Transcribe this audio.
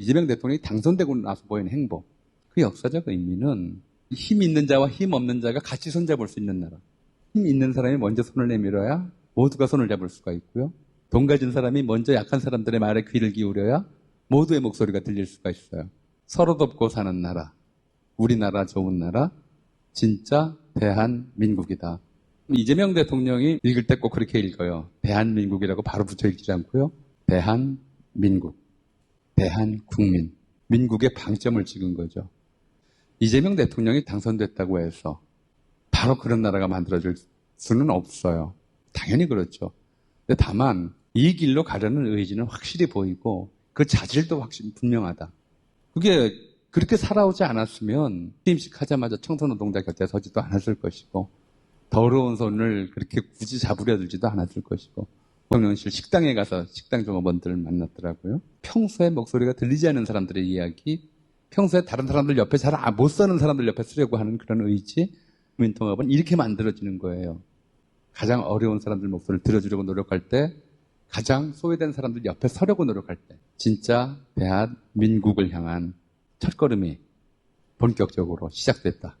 이재명 대통령이 당선되고 나서 보인 행보. 그 역사적 의미는 힘 있는 자와 힘 없는 자가 같이 손잡을 수 있는 나라. 힘 있는 사람이 먼저 손을 내밀어야 모두가 손을 잡을 수가 있고요. 돈 가진 사람이 먼저 약한 사람들의 말에 귀를 기울여야 모두의 목소리가 들릴 수가 있어요. 서로 돕고 사는 나라. 우리나라 좋은 나라. 진짜 대한민국이다. 이재명 대통령이 읽을 때 꼭 그렇게 읽어요. 대한민국이라고 바로 붙여 읽지 않고요. 대한민국. 대한 국민. 민국의 방점을 찍은 거죠. 이재명 대통령이 당선됐다고 해서 바로 그런 나라가 만들어질 수는 없어요. 당연히 그렇죠. 근데 다만 이 길로 가려는 의지는 확실히 보이고 그 자질도 확실히 분명하다. 그게 그렇게 살아오지 않았으면 취임식 하자마자 청소노동자 곁에 서지도 않았을 것이고 더러운 손을 그렇게 굳이 잡으려 들지도 않았을 것이고 대통령실 식당에 가서 식당 종업원들을 만났더라고요. 평소에 목소리가 들리지 않는 사람들의 이야기, 평소에 다른 사람들 옆에 잘 못 사는 사람들 옆에 쓰려고 하는 그런 의지, 국민통합은 이렇게 만들어지는 거예요. 가장 어려운 사람들 목소리를 들어주려고 노력할 때, 가장 소외된 사람들 옆에 서려고 노력할 때, 진짜 대한민국을 향한 첫걸음이 본격적으로 시작됐다.